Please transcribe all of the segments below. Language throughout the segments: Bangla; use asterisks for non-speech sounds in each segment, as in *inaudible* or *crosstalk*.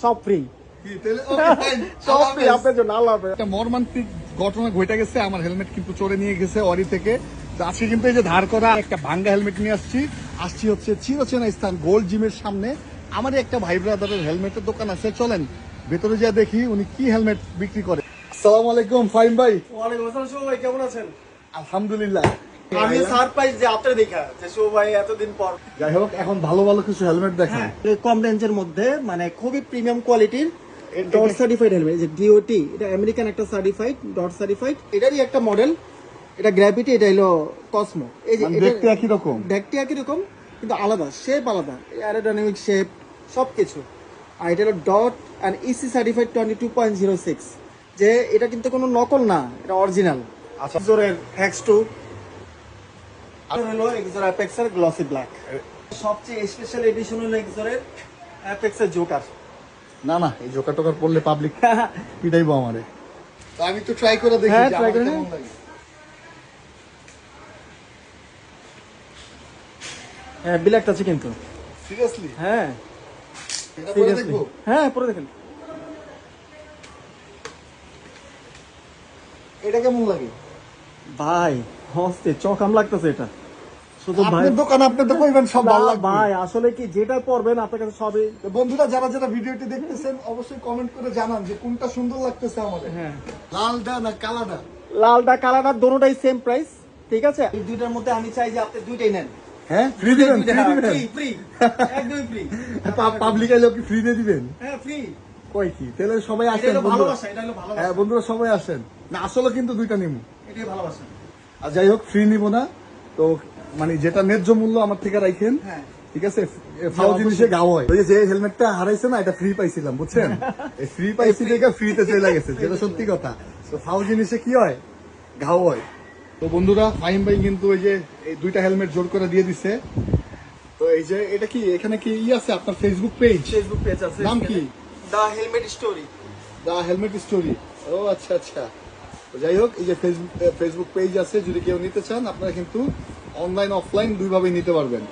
সব ফ্রি কি, তাহলে- okay, fine. সব ফ্রি আপনার জন্য আল্লাহ একটা মর্মান্তিক ঘটনা ঘটে গেছে আমার হেলমেট কিন্তু চোরে নিয়ে গেছে অরি থেকে। আজকে কিন্তু এই যে ধার করা একটা ভাঙ্গা হেলমেট নিয়ে আসছি। আসছি হচ্ছে চিরচেনা স্থান গোল্ড জিমের সামনে। আমারই একটা ভাই ব্রাদারের হেলমেটের দোকান আছে চলেন। ভেতরে যা দেখি উনি কি হেলমেট বিক্রি করে। আসসালামু আলাইকুম ফাইম ভাই। ওয়ালাইকুম আসসালাম ভাই কেমন আছেন? আলহামদুলিল্লাহ। আমি সারপ্রাইজ যে আপনার দেখা যে শুভ ভাই এতদিন পর। যাই হোক এখন ভালো ভালো কিছু হেলমেট দেখেন। হ্যাঁ কম রেঞ্জের মধ্যে মানে খুবই প্রিমিয়াম কোয়ালিটির ডট সার্টিফাইড হেলমেট যে ডিওটি এটা আমেরিকান একটা সার্টিফাইড ডট সার্টিফাইড এটারই একটা মডেল এটা গ্র্যাভিটি এটা হলো কসমো এই যে মানে দেখতে একই রকম। দেখতে একই রকম কিন্তু আলাদা শেপ আলাদা। অ্যারোডাইনামিক শেপ সব কিছু আর এটা হলো DOT and EC certified twenty two point zero six যে এটা কিন্তু কোনো নকল না এটা অরিজিনাল আচ্ছা। এক্সোরের হ্যাক্স টু হলো এক্সোর অ্যাপেক্সের গ্লসি ব্ল্যাক সবচেয়ে স্পেশাল এডিশন হলো এক্সোরের অ্যাপেক্সের জোকার না না এই জোকার টোকার পড়লে পাবলিক *laughs* পিটাইবো আমারে। তো আমি তো ট্রাই করে দেখি হ্যাঁ, করে। হ্যাঁ। ব্ল্যাক আছে কিন্তু। সিরিয়াসলি হ্যাঁ। এটা পরে দেখব। হ্যাঁ পরে দেখেন। এটা কেমন লাগে? ভাই হস্তে চকাম লাগতেছে এটা। আপনার দোকান আপনি তো কইবেন সব ভালো লাগবে। ভাই আসলে কি যেটা পড়বেন আপনার কাছে সবই বন্ধুরা যারা যারা ভিডিওটি দেখতেছেন অবশ্যই কমেন্ট করে জানান যে কোনটা সুন্দর লাগতেছে আমাদের। হ্যাঁ। লালটা না কালাটা লালটা কালারটা দোনোটাই সেম প্রাইস ঠিক আছে? এই দুইটার মধ্যে আমি চাই যে আপনি দুইটাই নেন। হ্যাঁ? ফ্রি দিবেন ফ্রি দিবেন। ফ্রি ফ্রি ফ্রি পাবলিক আইলে কি ফ্রি দিয়ে দিবেন। হ্যাঁ ফ্রি কই কি? তাহলে সবাই আসেন বন্ধুরা। ভালোবাসা এটা হলো ভালোবাসা। হ্যাঁ বন্ধুরা সবাই আসেন। না আসলে কিন্তু দুইটা নিমু। এটাই ভালোবাসা। আর যাই হোক ফ্রি নিব না। তো মানে যেটা ন্যায্য মূল্য আমার থেকে রাখেন হ্যাঁ। ঠিক আছে? ফাও জিনিসে গাও হয়। ওই যে হেলমেটটা হারাইছে না এটা ফ্রি পাইছিলাম বুঝছেন? *laughs* ফ্রি পাইছি দেখে ফ্রিতে চলে গেছে যেটা সত্যি কথা। তো ফাও জিনিসে কি হয়? ঘাও হয়। তো বন্ধুরা ফাহিম ভাই কিন্তু ওই যে এই দুইটা হেলমেট জোর করে দিয়ে দিছে। তো এই যে এটা কি এখানে কি ই আছে আপনার ফেসবুক পেজ ফেসবুক পেজ আছে নাম কি? The helmet story. The helmet story. ও আচ্ছা আচ্ছা। যাই হোক এই যে ফেসবুক ফেসবুক পেজ আছে যদি কেউ নিতে চান আপনারা কিন্তু অনলাইন অফলাইন দুইভাবেই নিতে পারবেন।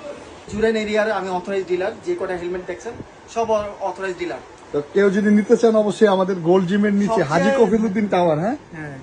জুরাইন এরিয়ার আমি অথরাইজ ডিলার যে কটা হেলমেট দেখছেন সব অথরাইজ ডিলার তো কেউ যদি নিতে চান অবশ্যই আমাদের গোল্ড জিমের নিচে হাজি কফিলুদ্দিন টাওয়ার হ্যাঁ? হ্যাঁ।